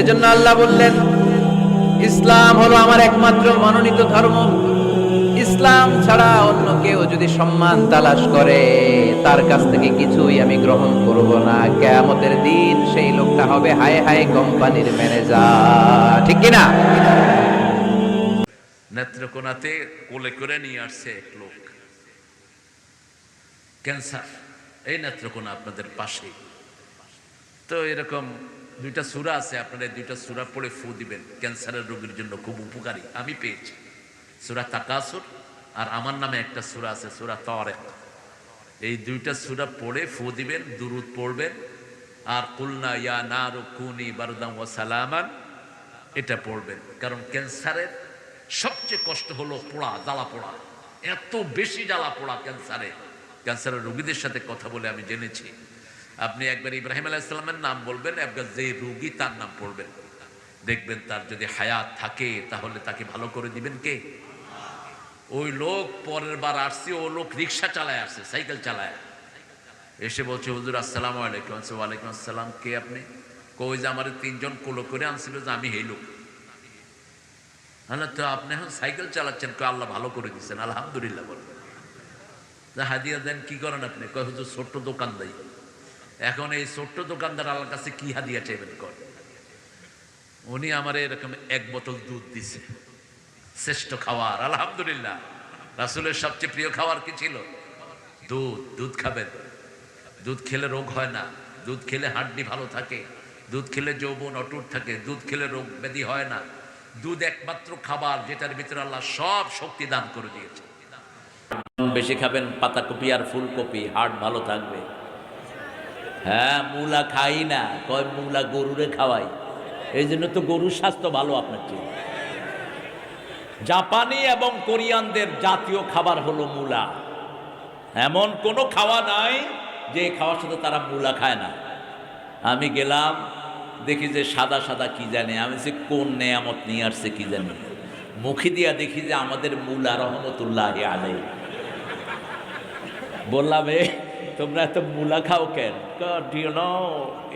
এজন্য আল্লাহ বললেন, ইসলাম হলো আমার একমাত্র মনোনীত ধর্ম। ইসলাম ছাড়া অন্য কেউ যদি সম্মান তালাশ করে, তার কাছ থেকে কিছুই আমি গ্রহণ করব না। কেয়ামতের দিন সেই লোকটা হবে হায় হায় কোম্পানির ম্যানেজার। ঠিক কিনা? নেত্রকোনাতে কোলে করে নিয়ে আসছে এক লোক। ক্যান্সার। এই নেত্রকোনা আপনাদের পাশে। তো এরকম দুইটা সুরা আছে, আপনারা দুইটা সুরা পড়ে ফু দিবেন। ক্যান্সারের রোগীর জন্য খুব উপকারী, আমি পেয়েছি। সুরা তাকাসুর আর আমার নামে একটা সুরা আছে, সুরা তরেক এই দুইটা সুরা পড়ে ফু দিবেন, দুরুদ পড়বেন। আর কুলনা ইয়া না রুকুনি বারুদাম ও সালামান, এটা পড়বেন। কারণ ক্যান্সারের সবচেয়ে কষ্ট হলো পোড়া, জ্বালা পোড়া। এত বেশি জ্বালা পোড়া ক্যান্সারে। ক্যান্সারের রোগীদের সাথে কথা বলে আমি জেনেছি। আপনি একবার ইব্রাহিম আলাইসাল্লামের নাম বলবেন, একবার যে রুগী তার নাম পড়বেন। দেখবেন তার যদি হায়াত থাকে, তাহলে তাকে ভালো করে দিবেন কে? ওই লোক পরের বার আসছে, ও লোক রিক্সা চালায় আসছে, সাইকেল চালায়। এসে বলছে, হুজুর, আসসালাম আলাইকুম। আমি ওয়ালাইকুম আসসালাম, কে আপনি? কই যে, আমার তিনজন কোলো করে আনছিল যে আমি এই লোক। আল্লাহ, তো আপনি এখন সাইকেল চালাচ্ছেন, কই আল্লাহ ভালো করে দিচ্ছেন আলহামদুলিল্লাহ বলেন হাদিয়া দেন, কি করেন আপনি? কয়, হুজুর, ছোট্ট দোকান দেয় এখন এই ছোট্ট দোকানদার আল্লাহর কাছে কি হাদিয়া চাইবেন কর? উনি আমার এরকম এক বোতল দুধ দিছে। শ্রেষ্ঠ খাবার আলহামদুলিল্লাহ। রাসুলের সবচেয়ে প্রিয় খাবার কি ছিল? দুধ দুধ খাবেন। দুধ খেলে রোগ হয় না। দুধ খেলে হাড্ডি ভালো থাকে। দুধ খেলে যৌবন অটুট থাকে। দুধ খেলে রোগ ব্যাধি হয় না। দুধ একমাত্র খাবার যেটার ভিতরে আল্লাহ সব শক্তি দান করে দিয়েছে। বেশি খাবেন পাতাকপি আর ফুলকপি হার্ট ভালো থাকবে। হ্যাঁ মূলা খাই না। কয়, মূলা গরুরে খাওয়াই। এই জন্য তো গরুর স্বাস্থ্য ভালো আপনার চেয়ে। জাপানি এবং কোরিয়ানদের জাতীয় খাবার হলো মূলা। এমন কোনো খাওয়া নাই যে খাওয়ার সাথে তারা মূলা খায় না। আমি গেলাম, দেখি যে সাদা সাদা কি জানে। আমি সে কোন নেয়ামত নিয়ে আসছে কি জানি। মুখে দিয়া দেখি যে আমাদের মূলা রহমতুল্লাহ আলাই বললাম, এ তোমরা এত মূলা খাও কেন?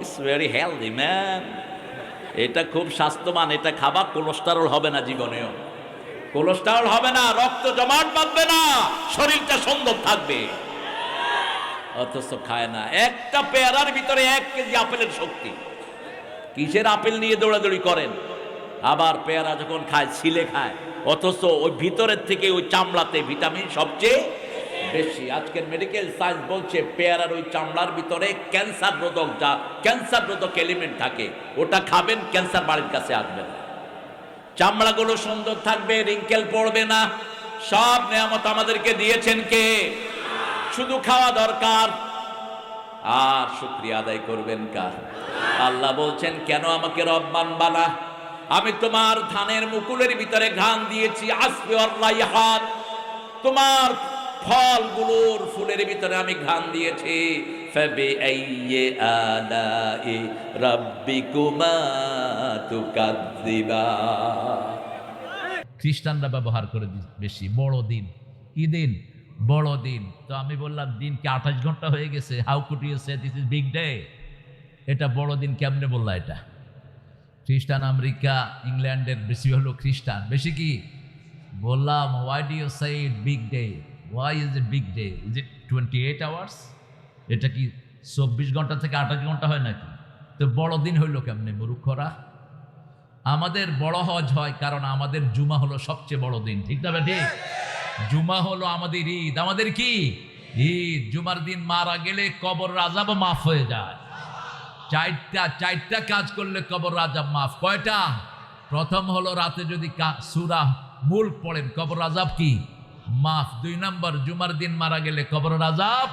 ইটস ভেরি হেলদি ম্যান এটা খুব স্বাস্থ্যবান, এটা খাবার কোলেস্টারল হবে না জীবনেও। কোলেস্টারল হবে না, রক্ত জমাট বাঁধবে না, শরীরটা সুন্দর থাকবে। অথচ খায় না। একটা পেয়ারার ভিতরে এক কেজি আপেলের শক্তি। কিসের আপেল নিয়ে দৌড়াদৌড়ি করেন? আবার পেয়ারা যখন খায়, ছিলে খায়। অথচ ওই ভিতরের থেকে ওই চামড়াতে ভিটামিন সবচেয়ে বেশি। আজকের মেডিকেল সায়েন্স বলছে, পেয়ারার ওই চামড়ার ভিতরে ক্যান্সার রোধক যা ক্যান্সার রোধক এলিমেন্ট থাকে, ওটা খাবেন ক্যান্সার বাড়ির কাছে আসবে না। চামড়াগুলো সুন্দর থাকবে রিঙ্কেল পড়বে না। সব নিয়ামত আমাদেরকে দিয়েছেন কে? শুধু খাওয়া দরকার। আর শুক্রিয়া আদায় করবেন কার? আল্লাহ বলছেন, কেন আমাকে রব্বান বানা আমি তোমার ধানের মুকুলের ভিতরে ঘান দিয়েছি আসবে হাত তোমার ফলগুলোর ফুলের ভিতরে আমি ঘান দিয়েছি। ফেবে আইয়ে খ্রিস্টানরা ব্যবহার করে বেশি বড়দিন কি দিন? বড়দিন তো আমি বললাম, দিন কি আঠাশ ঘণ্টা হয়ে গেছে? How could you say this is big day এটা বড়দিন কেমনে বললা এটা? খ্রিস্টান আমেরিকা, ইংল্যান্ডের বেশি হলো খ্রিস্টান। বেশি কি? বললাম why do you say it big day why is a big day is it twenty eight hours এটা কি চব্বিশ ঘণ্টা থেকে আঠাশ ঘণ্টা হয় নাকি? তো বড়দিন হইল কেমনে মূর্খরা? আমাদের বড় হজ হয় কারণ আমাদের জুমা হলো সবচেয়ে বড় দিন, ঠিক না ঠিক জুমা হলো আমাদের ঈদ। আমাদের কি? ঈদ। জুমার দিন মারা গেলে কবর রাজাব মাফ হয়ে যায়। চারটা চারটা কাজ করলে কবর রাজাব মাফ। কয়টা? প্রথম হলো রাতে যদি সুরা মূল পড়েন, কবর রাজাব কি? মাফ, দুই নম্বর, জুমার দিন মারা গেলে কবর রাজাব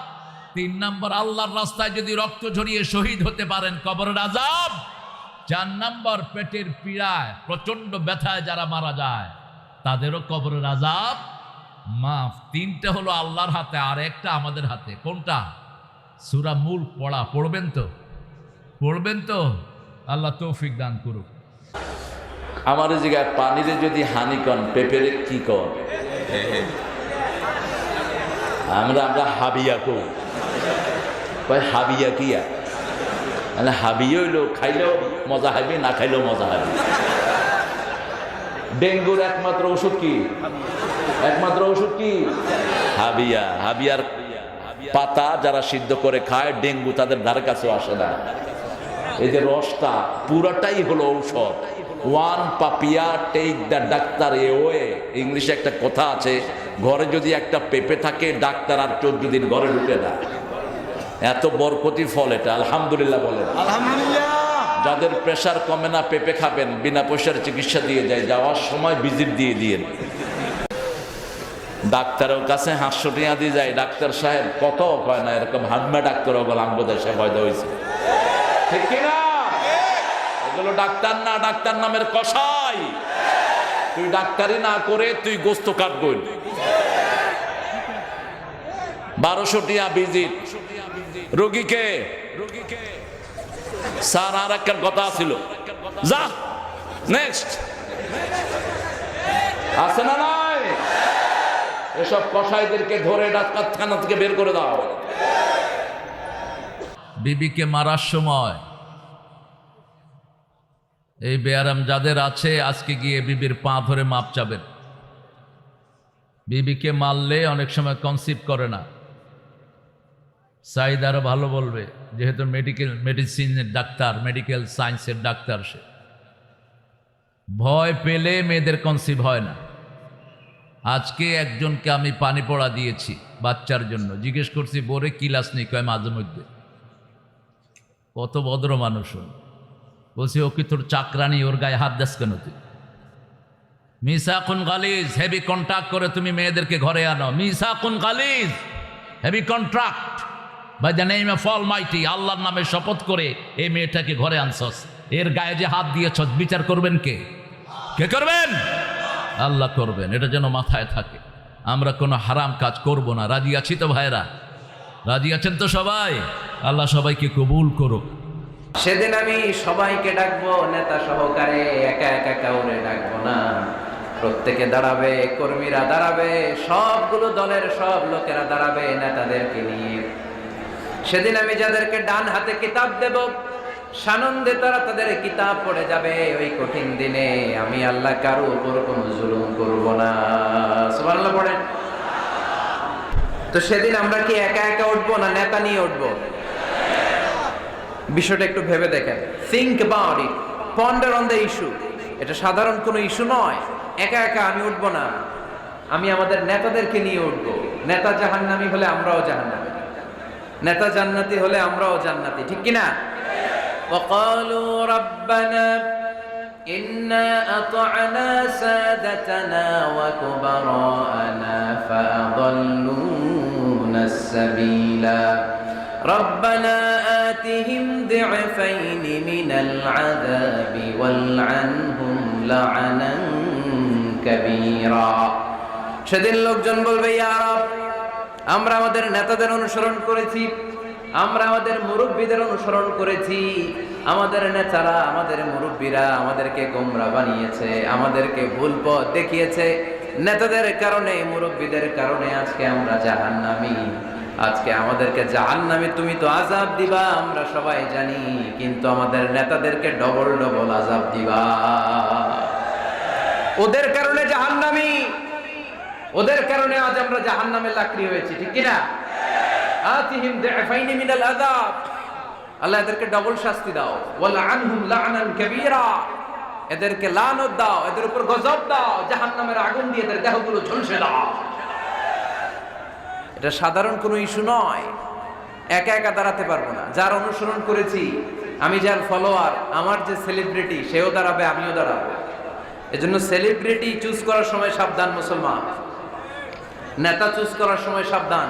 তিন নম্বর, আল্লাহর রাস্তায় যদি রক্ত ঝরিয়ে শহীদ হতে পারেন কবর রাজাব চার নম্বর, পেটের পীড়ায় প্রচণ্ড ব্যথায় যারা মারা যায়, তাদেরও কবর রাজাব মাফ, তিনটা হলো আল্লাহর হাতে, আর একটা আমাদের হাতে। কোনটা? সুরা মূল পড়া, পড়বেন তো? পড়বেন তো? আল্লাহ তৌফিক দান করুক। আমার জায়গায় পানিরে যদি হানি কন, পেঁপেরে কি কন? আমরা আমরা হাবিয়া কই কয়, হাবিয়া কিয়া? তাহলে হাবি হইল, খাইলেও মজা হাবি না খাইলেও মজা হাবি ডেঙ্গুর একমাত্র ওষুধ কি? একমাত্র ওষুধ কি? হাবিয়া। হাবিয়ার পাতা যারা সিদ্ধ করে খায়, ডেঙ্গু তাদের ধারে কাছেও আসে না। এই যে রসটা, পুরাটাই হলো ঔষধ। One papaya take the doctor away ইংলিশে একটা কথা আছে ঘরে যদি একটা পেঁপে থাকে ডাক্তার আর চোদ্দ দিন ঘরে ঢুকে না। এত বরকতি ফল এটা আলহামদুলিল্লাহ বলেন। আলহামদুলিল্লাহ। যাদের প্রেশার কমে না পেঁপে খাবেন বিনা পয়সার চিকিৎসা দিয়ে যায় যাওয়ার সময় ভিজিট দিয়ে দিয়েন। ডাক্তারের কাছে হাস্য টিয়া দিয়ে যায় ডাক্তার সাহেব কত কয় না এরকম হাম্মা ডাক্তার ওগুলো আঙ্গ দেশে ফয়দা হয়েছে ঠিক কিনা? এগুলো ডাক্তার না ডাক্তার নামের কষাই তুই ডাক্তারি না করে তুই গোস্ত কাটবই। বারোশো টিয়া ভিজিট। রোগীকে। স্যার, আর একটা কথা ছিল। যা, নেক্সট। আছে না নাই? এসব কসাইদেরকে ধরে ডাক্তারখানা থেকে বের করে দাও। বিবিকে মারার সময় এই বেয়ারাম যাদের আছে, আজকে গিয়ে বিবির পা ধরে মাপ চাবেন। বিবিকে মারলে অনেক সময় কনসিভ করে না। সাইদ আরও ভালো বলবে, যেহেতু মেডিকেল মেডিসিনের ডাক্তার মেডিকেল সায়েন্সের ডাক্তার সে। ভয় পেলে মেয়েদের কনসিভ হয় না। আজকে একজনকে আমি পানি পড়া দিয়েছি বাচ্চার জন্য। জিজ্ঞেস করছি, বোরে কিলাস নেই? কয়, মাঝে মধ্যে। কত ভদ্র মানুষ। বলছি ও কি তোর চাকরানি ওর গায়ে হাত দাস কেন তুই? মিসাকুন গালিজ হেভি কন্ট্রাক্ট করে তুমি মেয়েদেরকে ঘরে আনো। মিসাকুন গালিজ heavy contract by the name of almighty, আল্লাহর নামে শপথ করে এই মেয়েটাকে ঘরে আনছস। এর গায়ে যে হাত দিয়েছস, বিচার করবেন কে? কে করবেন? আল্লাহ করবেন, এটা যেন মাথায় থাকে। আমরা কোনো হারাম কাজ করব না, রাজি আছি তো ভাইরা রাজি আছেন তো সবাই? আল্লাহ সবাইকে কবুল করুক। সেদিন আমি সবাইকে ডাকবো, নেতা সহকারে একা একা কাউরে ডাকবো না। প্রত্যেকে দাঁড়াবে, কর্মীরা দাঁড়াবে, সবগুলো দলের সব লোকেরা দাঁড়াবে নেতাদেরকে নিয়ে। সেদিন আমি যাদেরকে ডান হাতে কিতাব দেব, সানন্দে তারা তাদের কিতাব পড়ে যাবে। ওই কঠিন দিনে আমি আল্লাহ কারও উপর কোনো জুলুম করব না। সুবহানাল্লাহ পড়েন। তো সেদিন আমরা কি একা একা উঠবো না নেতা নিয়ে উঠবো? বিষয়টা একটু ভেবে দেখেন। Think about it ponder on the issue এটা সাধারণ কোনো ইস্যু নয়। একা একা আমি উঠবো না। আমি আমাদের নেতাদেরকে নিয়ে উঠবো। নেতা জাহান্নামি হলে আমরাও জাহান্নামি। নেতা জান্নাতি হলে আমরাও জান্নাতি ঠিক কিনা وقالوا ربنا إنا أطعنا سادتنا وكبراءنا فأضلونا السبيلا ربنا آتهم ضعفين من العذاب والعنهم لعنا كبيرا সেদিন লোকজন বলবে ইয়া রব আমরা আমাদের নেতাদের অনুসরণ করেছি, আমরা আমাদের মুরব্বীদের অনুসরণ করেছি। আমাদের নেতারা, আমাদের মুরব্বীরা আমাদেরকে গোমরা বানিয়েছে, আমাদেরকে ভুল পথ দেখিয়েছে। নেতাদের কারণে, মুরব্বীদের কারণে আজকে আমরা জাহান্নামী। আজকে আমাদেরকে জাহান্নামে, তুমি তো আজাব দিবা, আমরা সবাই জানি, কিন্তু আমাদের নেতাদেরকে ডবল ডবল আজাব দিবা। ওদের কারণে জাহান্নামী। ওদের কারণে আজ আমরা জাহান্নামে লাকড়ি হয়েছি, ঠিক কিনা? আল্লাহ এদেরকে ডবল শাস্তি দাও। ওয়ালা আনহুম এদেরকে লানত দাও, এদের উপর গজব দাও, জাহান্নামের আগুন দিয়ে এদের দেহগুলো ঝলসে দাও। এটা সাধারণ কোনো ইস্যু নয়। একা একা দাঁড়াতে পারব না। যার অনুসরণ করেছি, আমি যার ফলোয়ার, আমার যে সেলিব্রিটি সেও দাঁড়াবে, আমিও দাঁড়াবো। এজন্য সেলিব্রিটি চুজ করার সময় সাবধান মুসলমান। নেতা চুজ করার সময় সাবধান।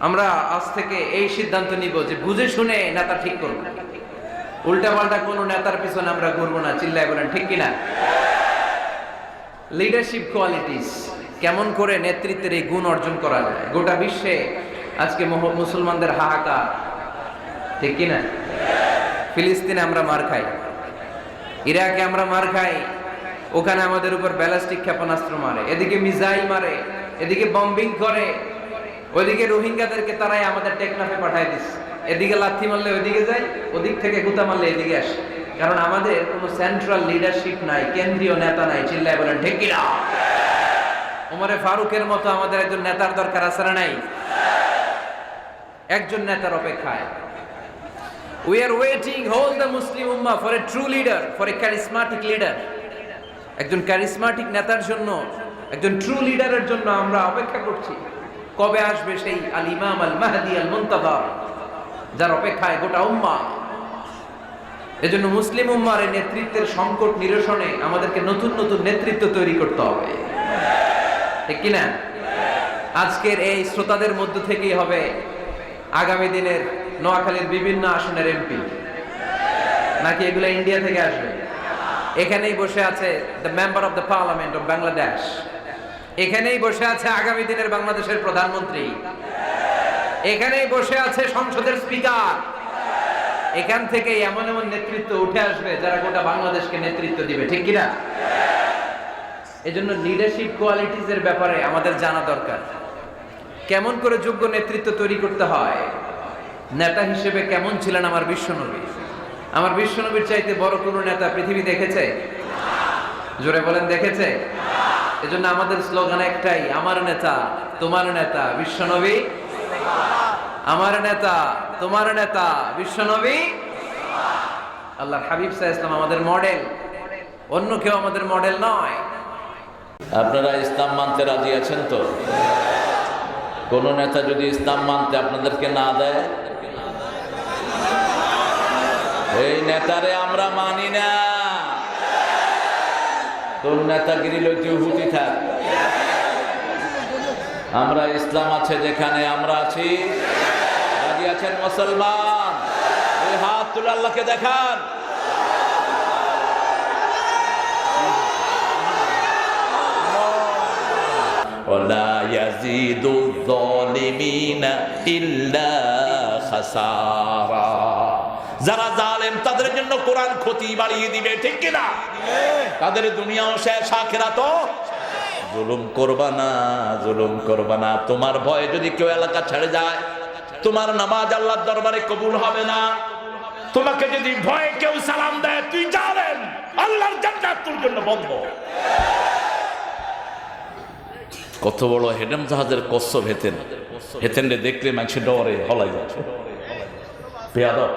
আমরা আজ থেকে এই সিদ্ধান্ত নিব যে বুঝে শুনে নেতা ঠিক করব। উল্টা পাল্টা কোনো নেতার পিছনে আমরা ঘুরবো না, চিল্লায় বলেন, ঠিক কিনা? লিডারশিপ কোয়ালিটিস কেমন করে নেতৃত্বের এই গুণ অর্জন করা যায়? গোটা বিশ্বে আজকে মুসলমানদের হাহাকার, ঠিক কিনা? ফিলিস্তিনে আমরা মার খাই। ইরাকে আমরা মার খাই। ওখানে আমাদের উপর ব্যালাস্টিক ক্ষেপণাস্ত্র মারে। এদিকে মিজাইল মারে। এদিকে বম্বিং করে, ওইদিকে রোহিঙ্গাদেরকে তারাই আমাদের টেকনাফে পাঠায় দিচ্ছে এদিকে লাথি মারলে ওইদিকে যায়, ওদিক থেকে গুতা মারলে এদিকে আসে। কারণ আমাদের কোনো সেন্ট্রাল লিডারশিপ নাই, কেন্দ্রীয় নেতা নাই, চিল্লায় বলেন কিনা ওমরে ফারুকের মতো আমাদের একজন নেতার দরকার আছে না নাই? একজন নেতার অপেক্ষায়। We are waiting whole the Muslim Ummah for a true leader for a charismatic leader একজন ক্যারিসমাটিক নেতার জন্য একজন ট্রু লিডারের জন্য আমরা অপেক্ষা করছি। কবে আসবে সেই আল ইমাম আল মাহাদি আল মুনতাদা যার অপেক্ষায় গোটা উম্মা? এজন্য মুসলিম উম্মার এই নেতৃত্বের সংকট নিরসনে আমাদেরকে নতুন নতুন নেতৃত্ব তৈরি করতে হবে। ঠিক কিনা? আজকের এই শ্রোতাদের মধ্য থেকেই হবে আগামী দিনের নোয়াখালীর বিভিন্ন আসনের এমপি। নাকি এগুলো ইন্ডিয়া থেকে আসবে? এখানেই বসে আছে the member of the parliament of Bangladesh এখানেই বসে আছে আগামী দিনের বাংলাদেশের প্রধানমন্ত্রী। এখানেই বসে আছে সংসদের স্পিকার। এখান থেকে এমন এমন নেতৃত্ব উঠে আসবে যারা গোটা বাংলাদেশকে নেতৃত্ব দিবে, ঠিক কিনা? এজন্য লিডারশিপ কোয়ালিটিজ এর ব্যাপারে আমাদের জানা দরকার। কেমন করে যোগ্য নেতৃত্ব তৈরি করতে হয়? নেতা হিসেবে কেমন ছিলেন আমার বিশ্বনবী? আমার বিশ্বনবীর চাইতে বড় কোনো নেতা পৃথিবী দেখেছে? জোরে বলেন, দেখেছে? এজন্য আমাদের স্লোগান একটাই, আমার নেতা, তোমার নেতা, বিশ্বনবী। আমার নেতা, তোমার নেতা, বিশ্বনবী? আল্লাহ হাবিব ইসলাম আমাদের মডেল অন্য কেউ আমাদের মডেল নয়। আপনারা ইসলাম মানতে রাজি আছেন তো? কোন নেতা যদি ইসলাম মানতে আপনাদেরকে না দেয়? এই নেতারে আমরা মানি না। তোর নেতাগিরি লইতে হুতি থাক আমরা ইসলাম আছে যেখানে আমরা আছি রাজি আছেন মুসলমান ওই হাত তুলে আল্লাহকে দেখান ولا يزيد الظالمين إلا خسارا যারা জালেম, তাদের জন্য কোরআন ক্ষতি বাড়িয়ে দিবে, ঠিক কিনা? তাদের দুনিয়াও শেষ আখেরা তো জুলুম করবা না, জুলুম করবা না। তোমার ভয়ে যদি কেউ এলাকা ছেড়ে যায়, তোমার নামাজ আল্লাহর দরবারে কবুল হবে না। তোমাকে যদি ভয়ে কেউ সালাম দেয়, তুই জানেন আল্লাহর তোর জন্য বন্ধ। কত বড় হেডেম জাহাজের কচ্ছপ হেতেন। হেতেন দেখলে মানুষের ডরে, হলাই যাচ্ছে। পেয়াদব।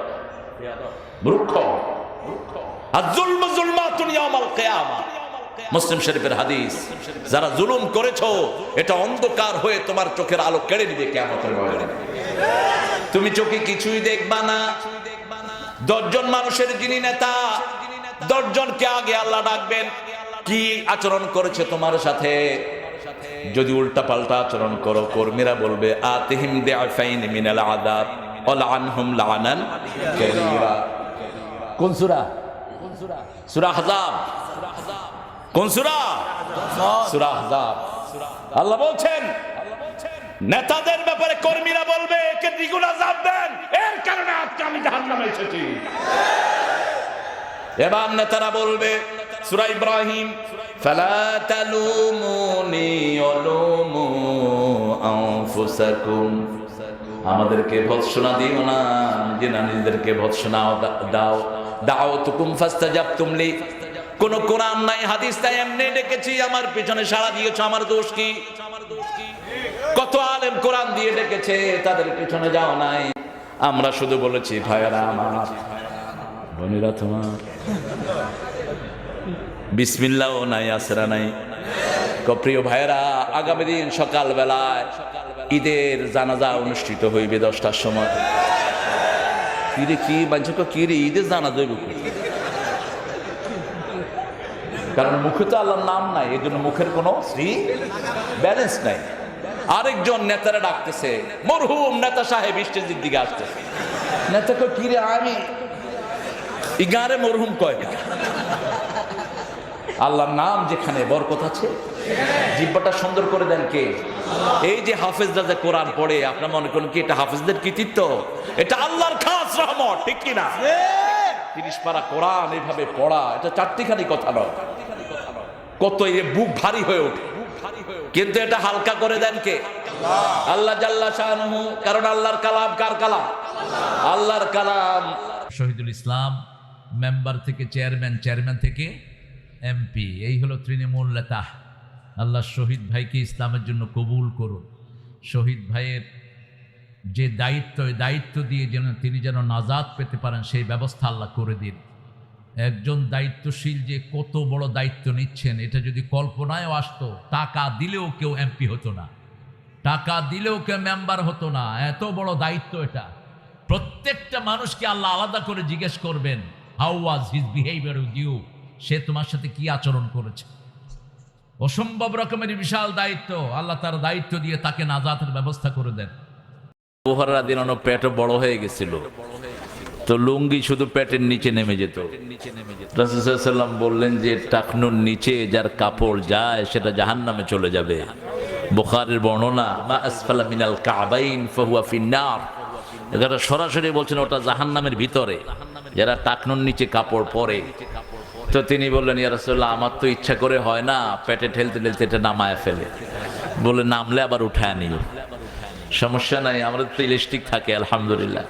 মুসলিম শরীফের হাদিস, যারা জুলুম করেছ, এটা অন্ধকার হয়ে তোমার চোখের আলো কেড়ে নিবে ময়দানে। তুমি চোখে কিছুই দেখবা না। দশজন মানুষের যিনি নেতা, দশজনকে আগে আল্লাহ ডাকবেন। কি আচরণ করেছে তোমার সাথে? যদি উল্টা পাল্টা আচরণ করো, কর্মীরা বলবে, আতিহিম দেআফাইন মিনাল ওয়াল আনহুম লানান কোন সূরা? সূরা আহজাব। কোন সূরা? সূরা আহজাব। আল্লাহ বলছেন, নেতাদের ব্যাপারে কর্মীরা বলবে, একে দ্বিগুণ আযাব দেন। এর কারণে আজকে আমি জাহান্নামে এসেছি। এবার নেতারা বলবে, সূরা ইব্রাহিম, ফালা তালুমুনি ওয়ালুমু আনফুসাকুম। আমাদেরকে ভৎসনা দিও না যে না নিজেদেরকে ভৎসনা দাও। দাও তুকুম ফাস্তা ফাস্তাজাবতুম লি। কোন কোরআন নাই, হাদিস তাই এমনি ডেকেছি, আমার পিছনে সাড়া দিয়েছ, আমার দোষ কি? কত আলেম কোরআন দিয়ে ডেকেছে, তাদের পিছনে যাও নাই। আমরা শুধু বলেছি, ভাইয়ারা আমার, বোনেরা তোমার। বিসমিল্লাও নাই আসরা নাই। প্রিয় ভাইয়েরা, আগামী দিন সকাল বেলায় ঈদের জানাজা অনুষ্ঠিত হইবে দশটার সময়। কিরে কি বাঞ্চ কি রে, ঈদের জানাজা হইব কারণ মুখে তো আল্লাহর নাম নাই এই জন্য মুখের কোনো শ্রী ব্যালেন্স নাই। আরেকজন নেতারা ডাকতেছে, মরহুম, নেতা সাহেব স্টেজের দিকে আসতেছে নেতা কয়, কি রে, আমি? ই গাঁরে মরহুম কয়। আল্লাহর নাম যেখানে বরকত আছে। জিব্বাটা সুন্দর করে দেন কে? এই যে হাফেজরা যে কোরআন পড়ে, আপনার মনে করেন কি এটা হাফেজদের কৃতিত্ব? এটা আল্লাহর খাস রহমত, ঠিক কিনা? তিরিশ পারা কোরআন এইভাবে পড়া, এটা চারটিখানি কথা নয়। কত এই বুক ভারী হয়ে ওঠে। কিন্তু এটা হালকা করে দেন কে? আল্লাহ জাল্লা শাহনুহু, কারণ আল্লাহর কালাম কার কালাম? আল্লাহর কালাম। শহীদুল ইসলাম, মেম্বার থেকে, চেয়ারম্যান চেয়ারম্যান থেকে এমপি এই হলো তৃণমূল নেতা আল্লাহ শহীদ ভাইকে ইসলামের জন্য কবুল করুন। শহীদ ভাইয়ের যে দায়িত্ব দায়িত্ব দিয়ে যেন তিনি যেন নাজাদ পেতে পারেন, সেই ব্যবস্থা আল্লাহ করে দিন। একজন দায়িত্বশীল যে কত বড় দায়িত্ব নিচ্ছেন, এটা যদি কল্পনায়ও আসতো, টাকা দিলেও কেউ এমপি হতো না। টাকা দিলেও কেউ মেম্বার হতো না। এত বড় দায়িত্ব এটা। প্রত্যেকটা মানুষকে আল্লাহ আলাদা করে জিজ্ঞেস করবেন how was his behaviour with you সে তোমার সাথে কি আচরণ করেছে? অসম্ভব রকমের বিশাল দায়িত্ব। আল্লাহ তার দায়িত্ব দিয়ে তাকে নাজাতের ব্যবস্থা করে দেন। দিন পেট বড় হয়ে গেছিল। তো লুঙ্গি শুধু পেটের নিচে নেমে যেত। বললেন যে, টাকনুর নিচে যার কাপড় যায়, সেটা জাহান নামে চলে যাবে। বুখারের বর্ণনা, মা আসফালা মিনাল কাবাইন সরাসরি বলছেন, ওটা জাহান নামের ভিতরে। যারা টাকনুর নিচে কাপড় পরে তো তিনি বললেন ইয়ারসোল্লাহ আমার তো ইচ্ছা করে হয় না পেটে ঠেলতে ঠেলতে এটা নামায় ফেলে। বলে নামলে আবার উঠায় নিও। সমস্যা নাই, আমাদের তো ইলেকট্রিক থাকে, আলহামদুলিল্লাহ।